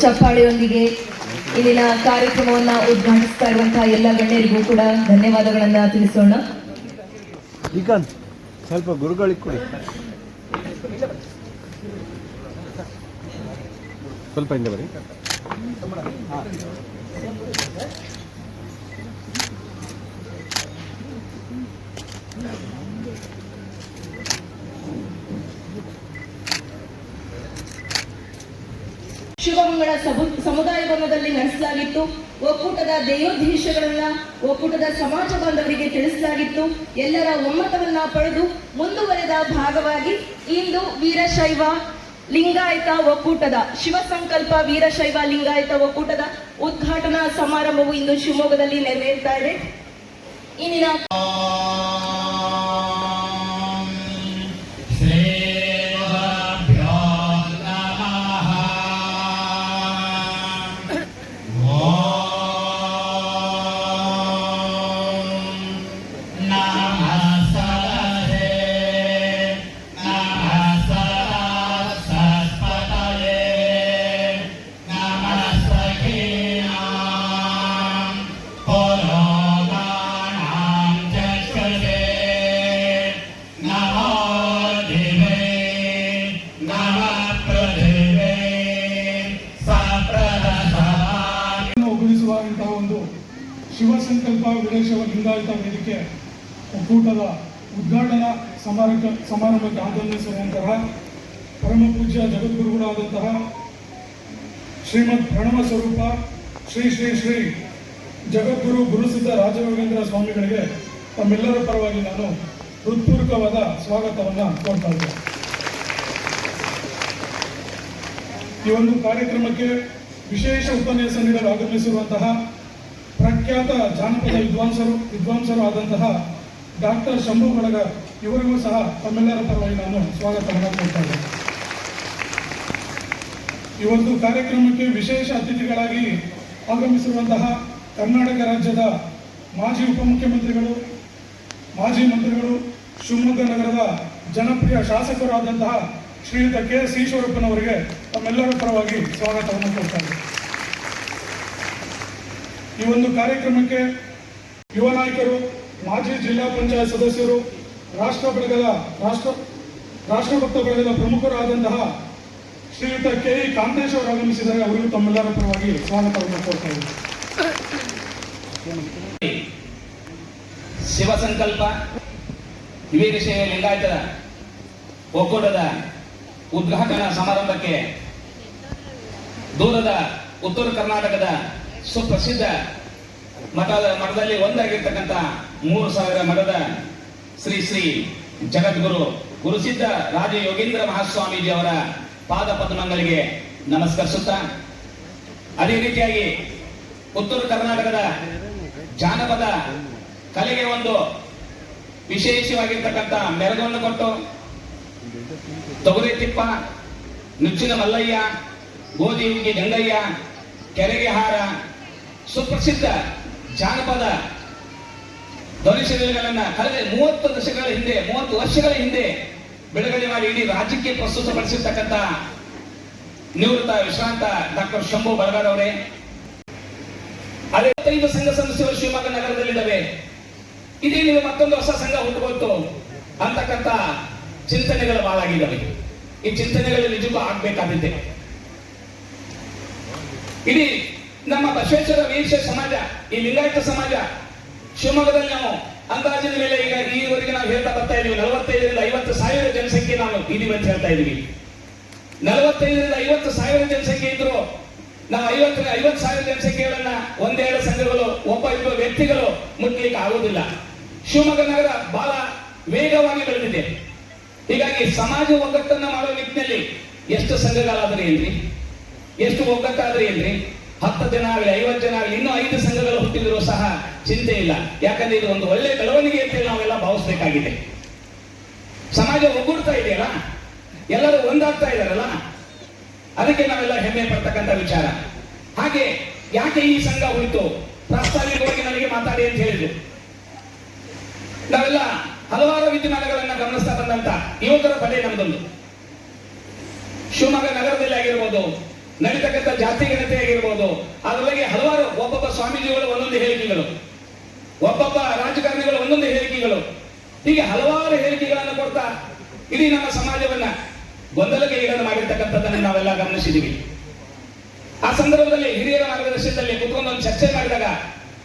ಚಪ್ಪಾಳೆಯೊಂದಿಗೆ ಇಲ್ಲಿನ ಕಾರ್ಯಕ್ರಮವನ್ನು ಉದ್ಘಾಟಿಸ್ತಾ ಇರುವಂತಹ ಎಲ್ಲ ಗಣ್ಯರಿಗೂ ಕೂಡ ಧನ್ಯವಾದಗಳನ್ನ ತಿಳಿಸೋಣ. ಸ್ವಲ್ಪ ಗುರುಗಳಿಗೆ ಕೊಡಿ. ಸ್ವಲ್ಪ ಹಿಂದೆ ಬರಿ ಶಿವಮಂಗಳ ಸಮುದಾಯ ಭವನದಲ್ಲಿ ನಡೆಸಲಾಗಿತ್ತು. ಒಕ್ಕೂಟದ ದೇಯೋದ್ದೇಶಗಳನ್ನ ಒಕ್ಕೂಟದ ಸಮಾಜ ಬಾಂಧವರಿಗೆ ತಿಳಿಸಲಾಗಿತ್ತು. ಎಲ್ಲರ ಒಮ್ಮತವನ್ನ ಪಡೆದು ಮುಂದುವರೆದ ಭಾಗವಾಗಿ ಇಂದು ವೀರಶೈವ ಲಿಂಗಾಯತ ಒಕ್ಕೂಟದ ಶಿವಸಂಕಲ್ಪ ವೀರಶೈವ ಲಿಂಗಾಯತ ಒಕ್ಕೂಟದ ಉದ್ಘಾಟನಾ ಸಮಾರಂಭವು ಇಂದು ಶಿವಮೊಗ್ಗದಲ್ಲಿ ನೆರವೇರ್ತಾ ಇದೆ. ಇಂದಿನ ಲಿಂಗಾಯತ ವೇದಿಕೆ ಒಕ್ಕೂಟದ ಉದ್ಘಾಟನಾ ಸಮಾರಂಭ ಸಮಾರಂಭಕ್ಕೆ ಆಗಮಿಸಿರುವಂತಹ ಪರಮ ಪೂಜ್ಯ ಜಗದ್ಗುರುಗಳಾದಂತಹ ಶ್ರೀಮದ್ ಪ್ರಣವ ಸ್ವರೂಪ, ಶ್ರೀ ಶ್ರೀ ಶ್ರೀ ಜಗದ್ಗುರು ಗುರುಸಿದ್ಧ ರಾಜಯೋಗೇಂದ್ರ ಸ್ವಾಮಿಗಳಿಗೆ ತಮ್ಮೆಲ್ಲರ ಪರವಾಗಿ ನಾನು ಹೃತ್ಪೂರ್ವಕವಾದ ಸ್ವಾಗತವನ್ನು ಕೋರ್ತಾ ಇದ್ದೇನೆ. ಈ ಒಂದು ಕಾರ್ಯಕ್ರಮಕ್ಕೆ ವಿಶೇಷ ಉಪನ್ಯಾಸ ನೀಡಲು ಆಗಮಿಸಿರುವಂತಹ ಪ್ರಖ್ಯಾತ ಜಾನಪದ ವಿದ್ವಾಂಸರು ವಿದ್ವಾಂಸರು ಆದಂತಹ ಡಾಕ್ಟರ್ ಶಂಭು ಬಳಗ ಇವರಿಗೂ ಸಹ ತಮ್ಮೆಲ್ಲರ ಪರವಾಗಿ ನಾನು ಸ್ವಾಗತವನ್ನು ಕೊಡ್ತಾ ಈ ಒಂದು ಕಾರ್ಯಕ್ರಮಕ್ಕೆ ವಿಶೇಷ ಅತಿಥಿಗಳಾಗಿ ಆಗಮಿಸಿರುವಂತಹ ಕರ್ನಾಟಕ ರಾಜ್ಯದ ಮಾಜಿ ಉಪಮುಖ್ಯಮಂತ್ರಿಗಳು, ಮಾಜಿ ಮಂತ್ರಿಗಳು, ಶಿವಮೊಗ್ಗ ನಗರದ ಜನಪ್ರಿಯ ಶಾಸಕರಾದಂತಹ ಶ್ರೀಯುತ ಕೆ. ಎಸ್ ಈಶ್ವರಪ್ಪನವರಿಗೆ ತಮ್ಮೆಲ್ಲರ ಪರವಾಗಿ ಸ್ವಾಗತವನ್ನು ಕೊಡ್ತಾ ಈ ಒಂದು ಕಾರ್ಯಕ್ರಮಕ್ಕೆ ಯುವ ನಾಯಕರು, ಮಾಜಿ ಜಿಲ್ಲಾ ಪಂಚಾಯತ್ ಸದಸ್ಯರು, ರಾಷ್ಟ್ರ ಬಳಗದ ರಾಷ್ಟ್ರ ರಾಷ್ಟ್ರಭಕ್ತ ಬಳಗದ ಪ್ರಮುಖರಾದಂತಹ ಶ್ರೀಯುತ ಕೆ ಇ ಕಾಂತೇಶ್ ಅವರು ಆಗಮಿಸಿದರೆ ಅವರಿಗೂ ತಮ್ಮೆಲ್ಲರ ಪರವಾಗಿ ಸ್ವಾಗತವನ್ನು ಕೋರ್ತಾ ಶಿವ ಸಂಕಲ್ಪ ವೀರಶೈವ ಲಿಂಗಾಯತದ ಒಕ್ಕೂಟದ ಉದ್ಘಾಟನಾ ಸಮಾರಂಭಕ್ಕೆ ದೂರದ ಉತ್ತರ ಕರ್ನಾಟಕದ ಸುಪ್ರಸಿದ್ಧ ಮಠದ ಮಠದಲ್ಲಿ ಒಂದಾಗಿರ್ತಕ್ಕಂಥ ಮೂರು ಸಾವಿರ ಮಠದ ಶ್ರೀ ಶ್ರೀ ಜಗದ್ಗುರು ಗುರುಸಿದ್ಧ ರಾಜ ಯೋಗೇಂದ್ರ ಮಹಾಸ್ವಾಮೀಜಿ ಅವರ ಪಾದ ಪದ್ಮಗಳಿಗೆ ನಮಸ್ಕರಿಸುತ್ತಾ, ಅದೇ ರೀತಿಯಾಗಿ ಉತ್ತರ ಕರ್ನಾಟಕದ ಜಾನಪದ ಕಲೆಗೆ ಒಂದು ವಿಶೇಷವಾಗಿರ್ತಕ್ಕಂಥ ಮೆರಗನ್ನು ಕೊಟ್ಟು, ತೊಗರಿ ತಿಪ್ಪ, ನುಚ್ಚಿನ ಮಲ್ಲಯ್ಯ, ಗೋಧಿ ಗಂಗಯ್ಯ, ಕೆರೆಗೆ ಹಾರ ಸುಪ್ರಸಿದ್ಧ ಜಾನಪದ ಧ್ವನಿಶೀಲಗಳನ್ನ ಕಳೆದ ಮೂವತ್ತು ದಶಕಗಳ ಹಿಂದೆ, ಮೂವತ್ತು ವರ್ಷಗಳ ಹಿಂದೆ ಬಿಡುಗಡೆ ಮಾಡಿ ಇಡೀ ರಾಜ್ಯಕ್ಕೆ ಪ್ರಸ್ತುತಪಡಿಸಿರ್ತಕ್ಕಂಥ ನಿವೃತ್ತ ವಿಶ್ರಾಂತ ಡಾಕ್ಟರ್ ಶಂಭು ಬರಗಾಡ್ ಅವರೇ. ಅರವತ್ತೈದು ಸಂಘ ಸಂಸ್ಥೆಗಳು ಶಿವಮೊಗ್ಗ ನಗರದಲ್ಲಿದ್ದಾವೆ. ಇದೇ ನೀವು ಮತ್ತೊಂದು ಹೊಸ ಸಂಘ ಹುಟ್ಟುಕೊಳ್ತು ಅಂತಕ್ಕಂಥ ಚಿಂತನೆಗಳು ಬಹಳಾಗಿದ್ದಾವೆ ಈ ಚಿಂತನೆಗಳು ನಿಜಕ್ಕೂ ಆಗ್ಬೇಕಾದಿದ್ದೆ. ಇಡೀ ನಮ್ಮ ಬಸವೇಶ್ವರ ವೀರಶೈವ ಸಮಾಜ, ಈ ಲಿಂಗಾಯತ ಸಮಾಜ, ಶಿವಮೊಗ್ಗದಲ್ಲಿ ನಾವು ಅಂದಾಜಿನ ಮೇಲೆ ಈಗ ಈವರೆಗೆ ನಾವು ಹೇಳ್ತಾ ಬರ್ತಾ ಇದೀವಿ ನಲವತ್ತೈದರಿಂದ ಐವತ್ತು ಸಾವಿರ ಜನಸಂಖ್ಯೆ ನಾವು ಇದೀವಿ ಅಂತ ಹೇಳ್ತಾ ಇದೀವಿ ನಲವತ್ತೈದರಿಂದ ಐವತ್ತು ಸಾವಿರ ಜನಸಂಖ್ಯೆ ಇದ್ರು ನಾವು ಐವತ್ತು ಐವತ್ತು ಸಾವಿರ ಜನಸಂಖ್ಯೆಗಳನ್ನ ಒಂದೆರಡು ಸಂಘಗಳು, ಒಬ್ಬ ಇಬ್ಬರು ವ್ಯಕ್ತಿಗಳು ಮುಟ್ಲಿಕ್ಕೆ ಆಗುವುದಿಲ್ಲ. ಶಿವಮೊಗ್ಗ ನಗರ ಬಹಳ ವೇಗವಾಗಿ ಬೆಳೆದಿದೆ. ಹೀಗಾಗಿ ಸಮಾಜ ಒಗ್ಗಟ್ಟನ್ನ ಮಾಡುವ ನಿಟ್ಟಿನಲ್ಲಿ ಎಷ್ಟು ಸಂಘಗಳಾದ್ರೆ ಏನ್ರಿ? ಎಷ್ಟು ಒಗ್ಗಟ್ಟಾದ್ರೆ ಏನ್ರಿ? ಹತ್ತು ಜನ ಆಗಲಿ, ಐವತ್ತು ಜನ ಆಗಲಿ, ಇನ್ನೂ ಐದು ಸಂಘಗಳು ಹುಟ್ಟಿದ್ರು ಸಹ ಚಿಂತೆ ಇಲ್ಲ. ಯಾಕಂದ್ರೆ ಇದು ಒಂದು ಒಳ್ಳೆ ಬೆಳವಣಿಗೆ ಅಂತೇಳಿ ನಾವೆಲ್ಲ ಭಾವಿಸ್ಬೇಕಾಗಿದೆ. ಸಮಾಜ ಒಗ್ಗೂಡ್ತಾ ಇದೆಯಲ್ಲ? ಎಲ್ಲರೂ ಒಂದಾಗ್ತಾ ಇದಾರಲ್ಲ ಅದಕ್ಕೆ ನಾವೆಲ್ಲ ಹೆಮ್ಮೆ ಪಡ್ತಕ್ಕಂಥ ವಿಚಾರ. ಹಾಗೆ ಯಾಕೆ ಈ ಸಂಘ ಉಳಿತು ಪ್ರಾಸ್ತಾವಿಕವಾಗಿ ನನಗೆ ಮಾತಾಡಿ ಅಂತ ಹೇಳಿದ್ರು. ನಾವೆಲ್ಲ ಹಲವಾರು ವಿದ್ಯಮಾನಗಳನ್ನ ಗಮನಿಸ್ತಾ ಬಂದಂತ ಯುವಕರ ಪಡೆ ನಮ್ದೊಂದು ಶಿವಮೊಗ್ಗ ನಗರದಲ್ಲಿ ಆಗಿರ್ಬೋದು ನಡೀತಕ್ಕಂಥ ಜಾತಿ ಗಣತಿ ಆಗಿರ್ಬೋದು. ಅದರೊಳಗೆ ಹಲವಾರು ಒಬ್ಬೊಬ್ಬ ಸ್ವಾಮೀಜಿಗಳು ಒಂದೊಂದು ಹೇಳಿಕೆಗಳು. ಒಬ್ಬೊಬ್ಬ ರಾಜಕಾರಣಿಗಳು ಒಂದೊಂದು ಹೇಳಿಕೆಗಳು. ಹೀಗೆ ಹಲವಾರು ಹೇಳಿಕೆಗಳನ್ನು ಕೊಡ್ತಾ ಇಡೀ ನಮ್ಮ ಸಮಾಜವನ್ನ ಗೊಂದಲಕ್ಕೆ ಈಡನ್ನು ಮಾಡಿರ್ತಕ್ಕಂಥದ್ದನ್ನು ನಾವೆಲ್ಲ ಗಮನಿಸಿದ್ದೀವಿ. ಆ ಸಂದರ್ಭದಲ್ಲಿ ಹಿರಿಯರ ಮಾರ್ಗದರ್ಶನದಲ್ಲಿ ಕುತ್ಕೊಂಡು ಒಂದು ಚರ್ಚೆ ಮಾಡಿದಾಗ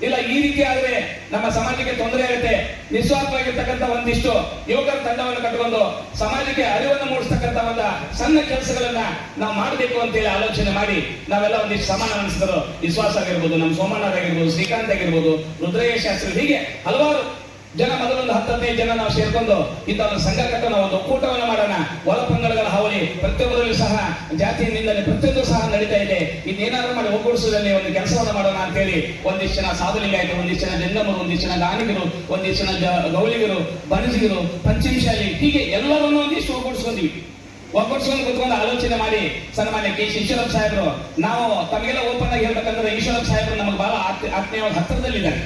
ಇಲ್ಲ, ಈ ರೀತಿ ಆದ್ರೆ ನಮ್ಮ ಸಮಾಜಕ್ಕೆ ತೊಂದರೆ ಆಗುತ್ತೆ. ನಿಸ್ವಾರ್ಥವಾಗಿರ್ತಕ್ಕಂಥ ಒಂದಿಷ್ಟು ಯುವಕರ ತಂಡವನ್ನು ಕಟ್ಟಿಕೊಂಡು ಸಮಾಜಕ್ಕೆ ಅರಿವನ್ನು ಮೂಡಿಸ್ತಕ್ಕಂಥ ಒಂದು ಸಣ್ಣ ಕೆಲಸಗಳನ್ನ ನಾವು ಮಾಡಬೇಕು ಅಂತೇಳಿ ಆಲೋಚನೆ ಮಾಡಿ ನಾವೆಲ್ಲ ಒಂದಿಷ್ಟು ಸಮಾನ ಅನಿಸಿದ್ರು. ವಿಶ್ವಾಸ ಆಗಿರ್ಬೋದು, ನಮ್ಮ ಸೋಮಣ್ಣರಾಗಿರ್ಬೋದು ಶ್ರೀಕಾಂತ್ ಆಗಿರ್ಬೋದು, ರುದ್ರಯ್ಯ ಶಾಸ್ತ್ರಿ ಹೀಗೆ ಹಲವಾರು ಜನ ಮೊದಲೊಂದು ಹದಿನೈದು ಜನ ನಾವು ಸೇರ್ಕೊಂಡು ಇಂಥ ಒಂದು ಸಂಘ ಕಟ್ಟೋಣ ಒಂದು ಒಕ್ಕೂಟವನ್ನು ಮಾಡೋಣ. ಒಳಪಂಗಡಗಳ ಹಾವಳಿ ಪ್ರತಿಯೊಬ್ಬರಲ್ಲೂ ಸಹ ಜಾತಿಯಿಂದಲೇ ಪ್ರತಿಯೊಂದು ಸಹ ನಡೀತಾ ಇದೆ. ಇನ್ನೇನಾದ್ರೂ ಮಾಡಿ ಒಗ್ಗೂಡಿಸೋದ್ರಲ್ಲಿ ಒಂದು ಕೆಲಸವನ್ನು ಮಾಡೋಣ ಅಂತೇಳಿ ಒಂದಿಷ್ಟು ಜನ ಸಾಧುಲಿಂಗಾಯತು ಒಂದಿಷ್ಟು ಜನ ಜಂಗಮರು ಒಂದಿಷ್ಟು ಜನ ಗಾನಿಗರು, ಒಂದಿಷ್ಟು ಜನ ಗೌಳಿಗರು ಬಣಜಿಗರು ಪಂಚಮಶಾಲಿ ಹೀಗೆ ಎಲ್ಲರನ್ನೂ ಒಂದಿಷ್ಟು ಒಗ್ಗೂಡಿಸ್ಕೊಂಡ್ವಿ ಒಗ್ಗೂಡಿಸ್ಕೊಂಡು ಕುತ್ಕೊಂಡು ಆಲೋಚನೆ ಮಾಡಿ ಸನ್ಮಾನ್ಯ ಕೆ. ಈಶ್ವರಪ್ಪ ಸಾಹೇಬರು, ನಾವು ತಮಗೆಲ್ಲ ಓಪನ್ ಆಗಿ ಹೇಳ್ಬೇಕಂದ್ರೆ ಈಶ್ವರಪ್ಪ ಸಾಹೇಬರು ನಮಗೆ ಬಹಳ ಆತ್ಮೀಯವಾದ ಹತ್ತಿರದಲ್ಲಿದ್ದಾರೆ.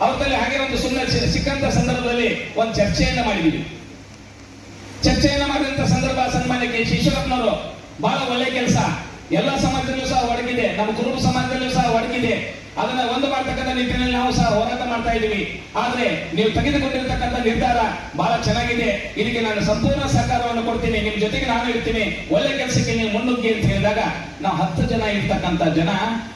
ಅವತ್ತಲ್ಲಿ ಹಾಗೆ ಒಂದು ಸುಮ್ಮನೆ ಸಿಕ್ಕಂತ ಸಂದರ್ಭದಲ್ಲಿ ಒಂದು ಚರ್ಚೆಯನ್ನ ಮಾಡಿದ್ವಿ. ಚರ್ಚೆಯನ್ನ ಮಾಡಿದಂತ ಸಂದರ್ಭ ಸನ್ಮಾನ್ಯಕ್ಕೆ ಶಿಶುರತ್ನವರು ಬಹಳ ಒಳ್ಳೆ ಕೆಲಸ. ಎಲ್ಲ ಸಮಾಜದಲ್ಲೂ ಸಹ ಒಡಗಿದೆ. ನಮ್ಮ ಕುರುಬ ಸಮಾಜದಲ್ಲೂ ಸಹ ಒಡಗಿದೆ. ಅದನ್ನ ಒಂದು ಮಾಡ್ತಕ್ಕಂಥ ನಿಟ್ಟಿನಲ್ಲಿ ನಾವು ಸಹ ಹೋರಾಟ ಮಾಡ್ತಾ ಇದ್ದೀವಿ. ಆದ್ರೆ ನೀವು ತೆಗೆದುಕೊಂಡಿರ್ತಕ್ಕಂಥ ನಿರ್ಧಾರ ಬಹಳ ಚೆನ್ನಾಗಿದೆ. ಇದಕ್ಕೆ ನಾನು ಸಂಪೂರ್ಣ ಸಹಕಾರವನ್ನು ಕೊಡ್ತೀನಿ. ನಿಮ್ ಜೊತೆಗೆ ನಾನು ಇರ್ತೀನಿ. ಒಳ್ಳೆ ಕೆಲಸಕ್ಕೆ ನೀವು ಮುನ್ನುಗ್ಗಿ ಅಂತ ಹೇಳಿದಾಗ ನಾವು ಹತ್ತು ಜನ ಇರ್ತಕ್ಕಂಥ ಜನ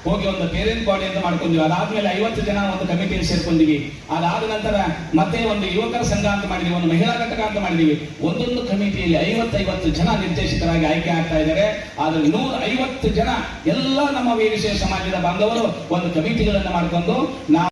ಹೋಗಿ ಒಂದು ಪೇರೆಂಟ್ ಬಾಡಿ ಅಂತ ಮಾಡ್ಕೊಂಡಿವಿ. ಅದಾದ್ಮೇಲೆ ಐವತ್ತು ಜನ ಒಂದು ಕಮಿಟಿಯಲ್ಲಿ ಸೇರ್ಕೊಂಡಿವಿ. ಅದಾದ ನಂತರ ಮತ್ತೆ ಒಂದು ಯುವಕರ ಸಂಘ ಅಂತ ಮಾಡಿದೀವಿ. ಒಂದು ಮಹಿಳಾ ಘಟಕ ಅಂತ ಮಾಡಿದೀವಿ. ಒಂದೊಂದು ಕಮಿಟಿಯಲ್ಲಿ ಐವತ್ತೈವತ್ತು ಜನ ನಿರ್ದೇಶಕರಾಗಿ ಆಯ್ಕೆ ಆಗ್ತಾ ಇದ್ದಾರೆ. ಆದ್ರೆ ನೂರ ಐವತ್ತು ಜನ ಎಲ್ಲ ನಮ್ಮ ವೀರಶೈವ ಸಮಾಜದ ಬಾಂಧವರು ಒಂದು ಕಮಿಟಿಗಳನ್ನು ಮಾಡಿಕೊಂಡು ನಾವು